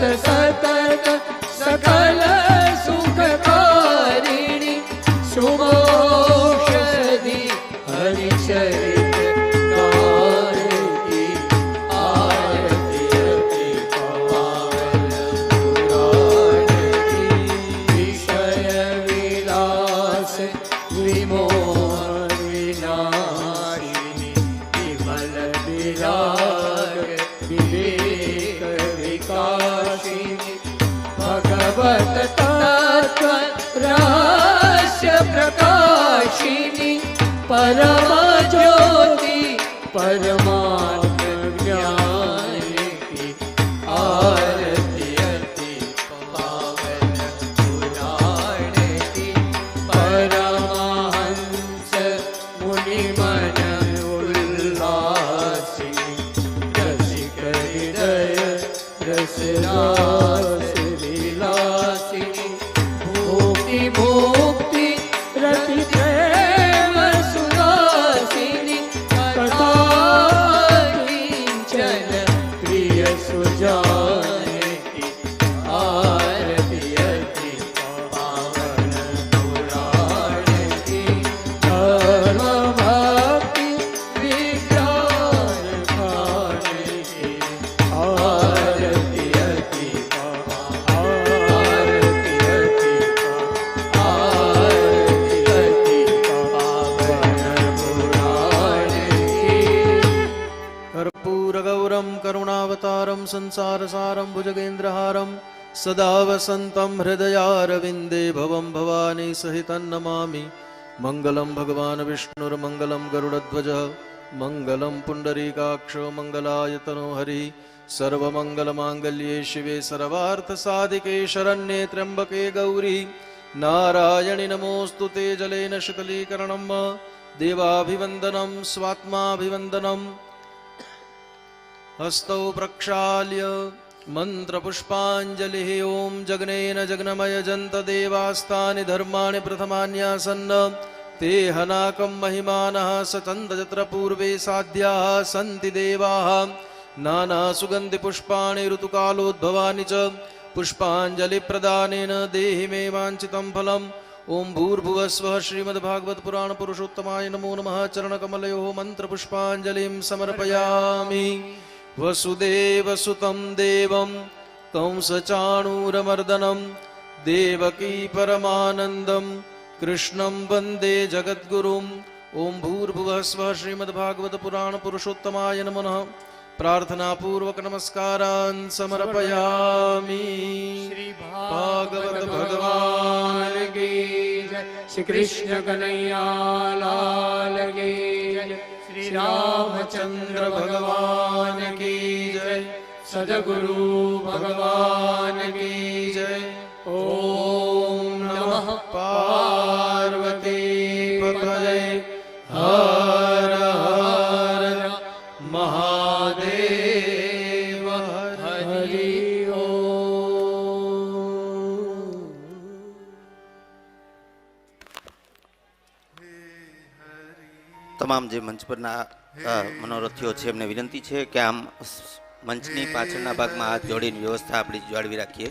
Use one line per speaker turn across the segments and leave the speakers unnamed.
सत પરમ જ્યોતિ પરમાત્મ.
संसारसारं भुजगेन्द्रहारं सदा वसन्तं हृदयारविन्दे भवं भवानी सहितं नमामि मङ्गलं भगवान् विष्णुर्मङ्गलं गरुडध्वजः मङ्गलं पुण्डरीकाक्षो मङ्गलायतनो हरिः सर्वमङ्गलमाङ्गल्ये शिवे सर्वार्थसाधिके शरण्ये त्र्यम्बके गौरी नारायणि नमोऽस्तु ते जलेन शीतलीकरणं देवाभिवन्दनं स्वात्माभिवन्दनम् हस्तौ प्रक्षाल्य मन्त्रपुष्पाञ्जलिः ॐ जग्नेन जग्नमयजन्तदेवास्तानि धर्माणि प्रथमान्यासन्न ते हनाकं महिमानः सचन्दयत्र पूर्वे साध्याः सन्ति देवाः नानासुगन्धिपुष्पाणि ऋतुकालोद्भवानि च पुष्पाञ्जलिप्रदानेन देहि मे वाञ्छितं फलम् ॐ भूर्भुवस्वः श्रीमद्भागवतपुराणपुरुषोत्तमाय नमो नमः चरणकमलयोः मन्त्रपुष्पाञ्जलिं समर्पयामि વસુદેવસુતમ દેવમ તમ સચાણુરમર્દનમ દેવકી પરમાનંદમ કૃષ્ણમ વંદે જગદ્ગુરુમ
ઓમ
ભૂર્ભુવસ્વ શ્રીમદ્ભાગવત
પુરાણ પુરુષોત્તમાય નમ પ્રાર્થનાપૂર્વક નમસ્કારાન સમર્પયામિ શ્રી ભાગવત ભગવાન શ્રી કૃષ્ણ કનૈયા લાલ કી શ્રી રામચંદ્ર ભગવાન કી જય સદગુરુ ભગવાન કી જય ઓમ નમઃ પા
તમામ જે મંચ પરના મનોરથીઓ છે, એમને વિનંતી છે કે આમ મંચની પાછળના ભાગમાં હાથ જોડીને વ્યવસ્થા આપણી જાળવી રાખીએ.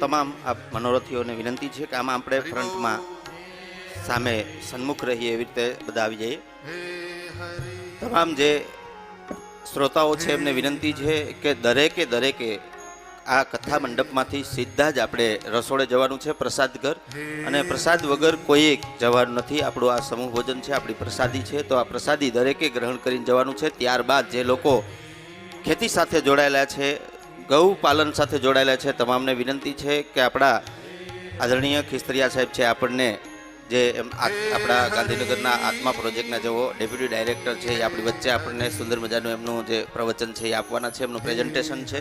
તમામ આ મનોરથીઓને વિનંતી છે કે આમાં આપણે ફ્રન્ટમાં સામે સન્મુખ રહીએ એવી રીતે બધા આવી જઈએ. તમામ જે શ્રોતાઓ છે એમને વિનંતી છે કે દરેકે દરેકે આ કથા મંડપમાંથી સીધા જ આપણે રસોડે જવાનું છે પ્રસાદ ઘર અને પ્રસાદ વગર કોઈ જવાનું નથી. આપણું આ સમૂહ ભોજન છે આપણી પ્રસાદી છે. તો આ પ્રસાદી દરેકે ગ્રહણ કરીને જવાનું છે. ત્યારબાદ જે લોકો ખેતી સાથે જોડાયેલા છે ગૌ પાલન સાથે જોડાયેલા છે તમામને વિનંતી છે કે આપણા આદરણીય ખિસ્તરિયા સાહેબ છે આપણને જે એમ આપણા ગાંધીનગરના આત્મા પ્રોજેક્ટના જેઓ ડેપ્યુટી ડાયરેક્ટર છે એ આપણી વચ્ચે આપણને સુંદર મજાનું એમનું જે પ્રવચન છે એ આપવાના છે એમનું પ્રેઝન્ટેશન છે.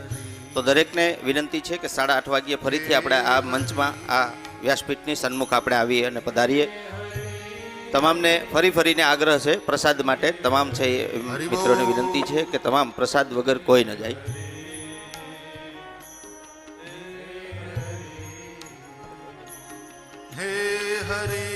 તો દરેકને વિનંતી છે કે સાડા આઠ વાગ્યે ફરીથી આપણે આ મંચમાં, આ વ્યાસપીઠની સન્મુખ આપણે આવીએ અને પધારીએ. તમામને ફરી ફરીને આગ્રહ છે પ્રસાદ માટે. તમામ છે મિત્રોને વિનંતી છે કે તમામ પ્રસાદ વગર કોઈ ન જાય. હે હરી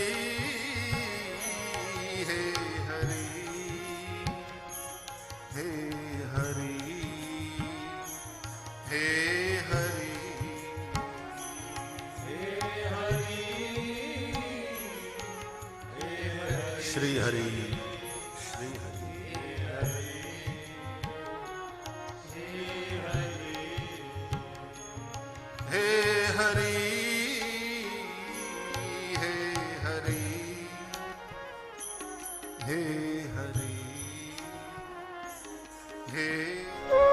હરે હે